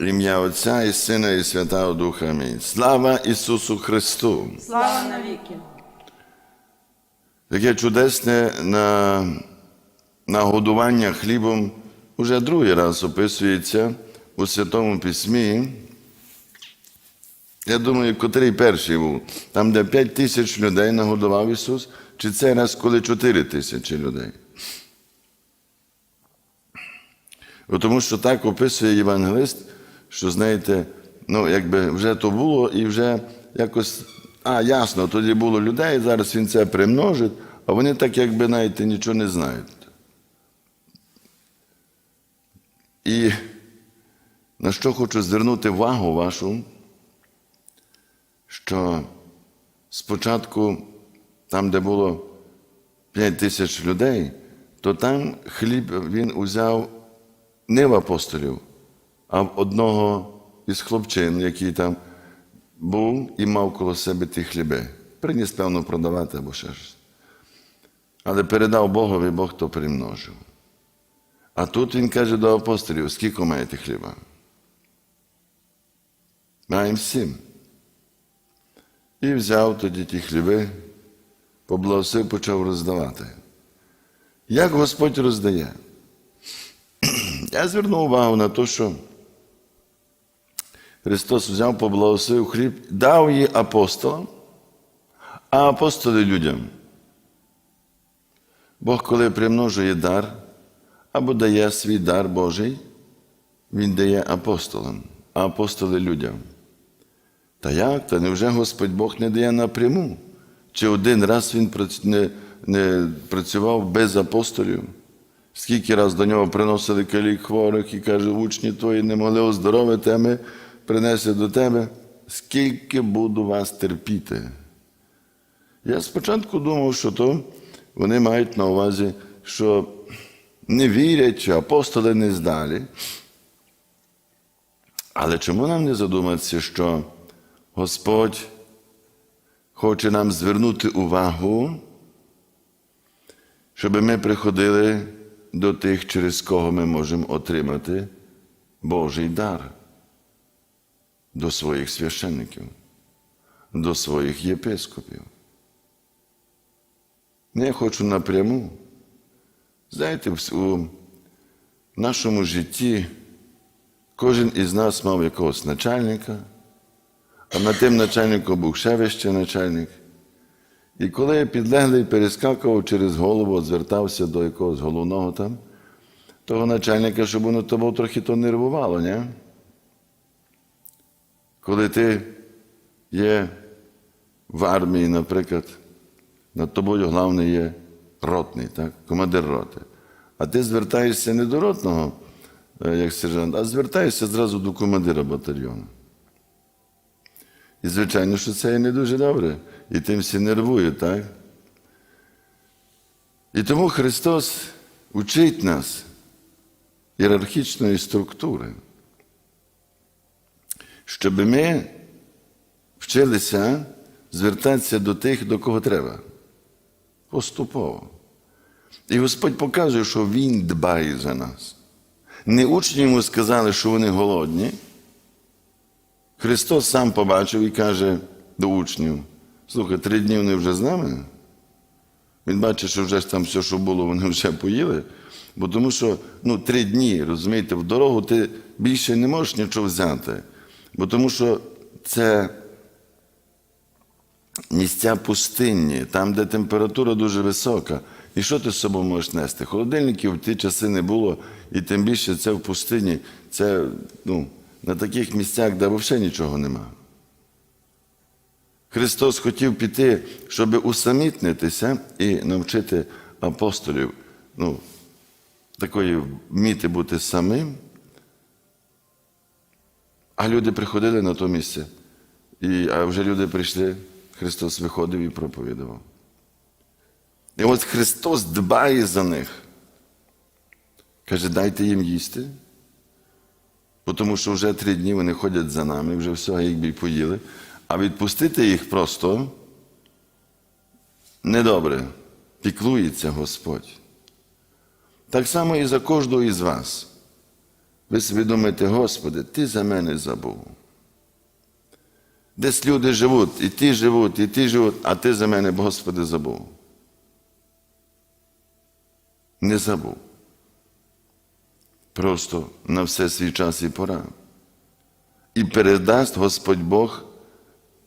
Ім'я Отця і Сина, і Святого Духа. Амінь. Слава Ісусу Христу! Слава навіки! Таке чудесне на, нагодування хлібом уже другий раз описується у Святому Письмі. Я думаю, котрий перший був, там, де 5 тисяч людей нагодував Ісус, чи цей раз, коли 4 тисячі людей. Тому що так описує євангелист, що, знаєте, ну, якби вже то було і вже якось, а, ясно, тоді було людей, зараз він це примножить, а вони так, якби, знаєте, нічого не знають. І на що хочу звернути увагу вашу, що спочатку, там, де було 5 тисяч людей, то там хліб він узяв не в апостолів, а в одного із хлопчин, який там був і мав коло себе ті хліби. Приніс, певно, продавати або ще щось. Але передав Богові, Бог то примножив. А тут він каже до апостолів, скільки маєте хліба? Маємо сім. І взяв тоді ті хліби, поблагосив, почав роздавати. Як Господь роздає? Я звернув увагу на те, що Христос взяв, поблагословив хліб, дав її апостолам, а апостоли людям. Бог, коли примножує дар або дає свій дар Божий, Він дає апостолам, а апостоли людям. Та як? Та невже Господь Бог не дає напряму? Чи один раз Він не, працював без апостолів? Скільки раз до нього приносили калік хворих і каже, учні твої не могли оздоровити, а ми принесли до тебе, скільки буду вас терпіти. Я спочатку думав, що то вони мають на увазі, що не вірять, чи апостоли не здалі. Але чому нам не задуматися, що Господь хоче нам звернути увагу, щоб ми приходили до тих, через кого ми можемо отримати Божий дар, до своїх священників, до своїх єпископів. Не хочу напряму. Знаєте, у нашому житті кожен із нас мав якогось начальника, а над тим начальником був ще вище начальник. І коли підлеглий перескакував через голову, звертався до якогось головного там, того начальника, щоб воно тобою трохи то нервувало, ні? Коли ти є в армії, наприклад, над тобою головний є ротний, так? командир роти. А ти звертаєшся не до ротного, е, як сержант, а звертаєшся зразу до командира батальйону. І, звичайно, що це і не дуже добре. І тим всі нервують, так? І тому Христос учить нас ієрархічної структури, щоб ми вчилися звертатися до тих, до кого треба. Поступово. І Господь показує, що Він дбає за нас. Не учні йому сказали, що вони голодні. Христос сам побачив і каже до учнів: слухай, три дні вони вже з нами. Він бачить, що вже ж там все, що було, вони вже поїли. Бо тому що ну, три дні, розумієте, в дорогу ти більше не можеш нічого взяти. Бо тому що це місця пустинні, там, де температура дуже висока. І що ти з собою можеш нести? Холодильників в ті часи не було, і тим більше це в пустині, це ну, на таких місцях, де взагалі нічого нема. Христос хотів піти, щоб усамітнитися і навчити апостолів, ну, такої вміти бути самим. А люди приходили на то місце. І, а вже люди прийшли, Христос виходив і проповідував. І от Христос дбає за них. Каже, дайте їм їсти. Тому що вже три дні вони ходять за нами, вже все, їх би поїли. А відпустити їх просто недобре. Піклується Господь. Так само і за кожного із вас. Ви собі думаєте, Господи, Ти за мене забув. Десь люди живуть, і ті живуть, і ті живуть, а ти за мене, Господи, забув. Не забув. Просто на все свій час і пора. І передасть Господь Бог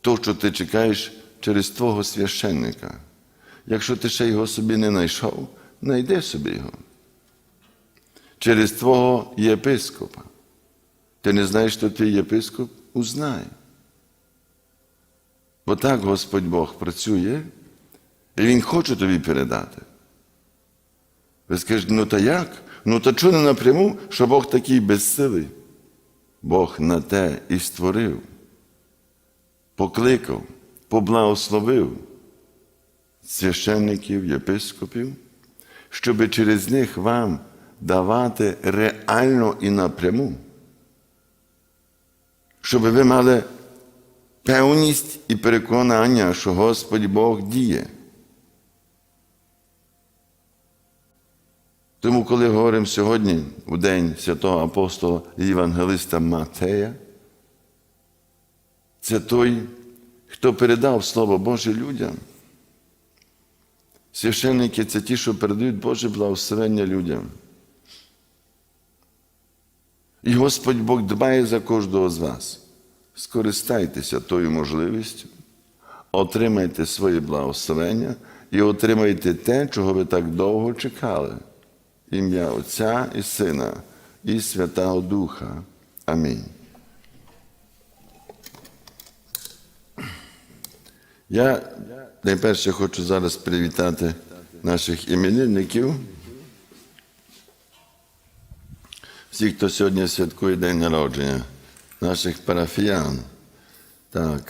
то, що ти чекаєш через твого священника. Якщо ти ще його собі не знайшов, знайди собі його. Через твого єпископа. Ти не знаєш, що ти єпископ? Узнай. Бо так Господь Бог працює, і Він хоче тобі передати. Ви скажете, ну та як? Ну та чого не напряму, що Бог такий безсилий? Бог на те і створив, покликав, поблагословив священників, єпископів, щоб через них вам давати реально і напряму, щоб ви мали певність і переконання, що Господь Бог діє. Тому, коли говоримо сьогодні, у день святого апостола і Євангелиста Матея, це той, хто передав Слово Боже людям. Священники це ті, що передають Боже благословення людям. І Господь Бог дбає за кожного з вас. Скористайтеся тою можливістю, отримайте своє благословення і отримайте те, чого ви так довго чекали. Ім'я Отця і Сина, і Святого Духа. Амінь. Я найперше хочу зараз привітати наших іменинників. Всіх, хто сьогодні святкує день народження, наших парафіян. Так.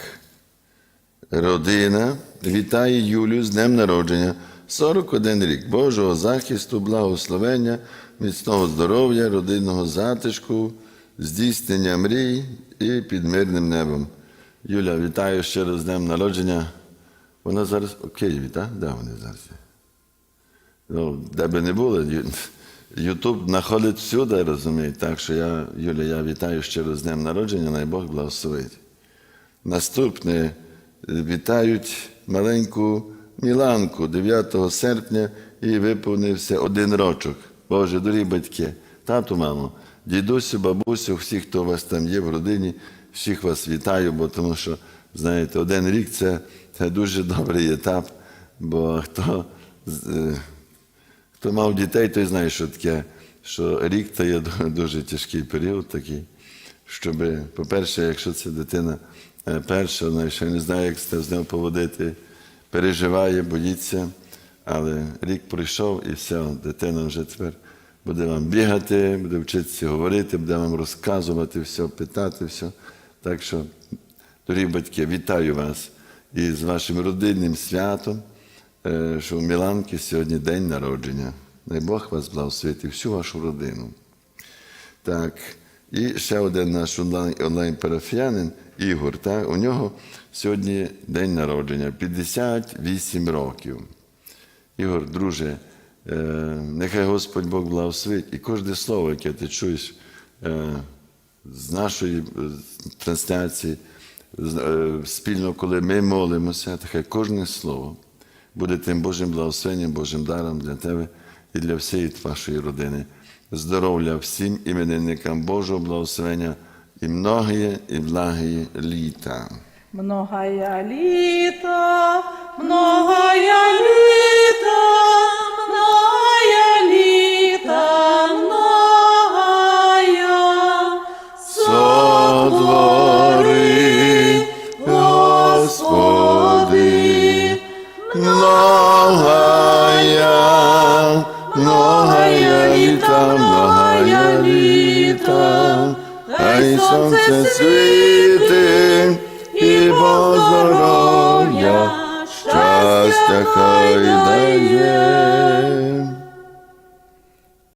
Родина вітає Юлію з днем народження. 41 рік Божого захисту, благословення, міцного здоров'я, родинного затишку, здійснення мрій і під мирним небом. Юля, вітаю ще раз з днем народження. Вона зараз у Києві, так? Де вони зараз? Ну, де би не було, Ю- Ютуб знаходить всюди, розумієте. Так що я, Юля, я вітаю раз з днем народження, най Бог благословить. Наступне е, вітають маленьку Міланку 9 серпня і виповнився один рочок. Боже, дорогі батьки, тату, мамо, дідусю, бабусю, всі, хто у вас там є в родині, всіх вас вітаю, бо тому що, знаєте, один рік це, це дуже добрий етап, бо хто, е, хто мав дітей, той знає, що таке, що рік це є дуже тяжкий період такий щоб, по-перше, якщо це дитина е, перша, вона ще не знає, як це з нею поводити, переживає, боїться, але рік пройшов і все, дитина вже тепер буде вам бігати, буде вчитися говорити, буде вам розказувати все, питати все. Так що, дорогі батьки, вітаю вас із вашим родинним святом, що у Міланки сьогодні день народження. Дай Бог вас благословити, всю вашу родину. Так, і ще один наш онлайн, онлайн-парафіянин Ігор. Так, у нього сьогодні день народження 58 років. Ігор, друже, е, нехай Господь Бог благословить. І кожне слово, яке ти чуєш е, з нашої е, трансляції, е, спільно, коли ми молимося, хай кожне слово буде тим Божим благословенням, Божим даром для тебе і для всієї вашої родини. Здоров'я всім іменинникам Божого благословення і многие і благие літа. Многая літа, многая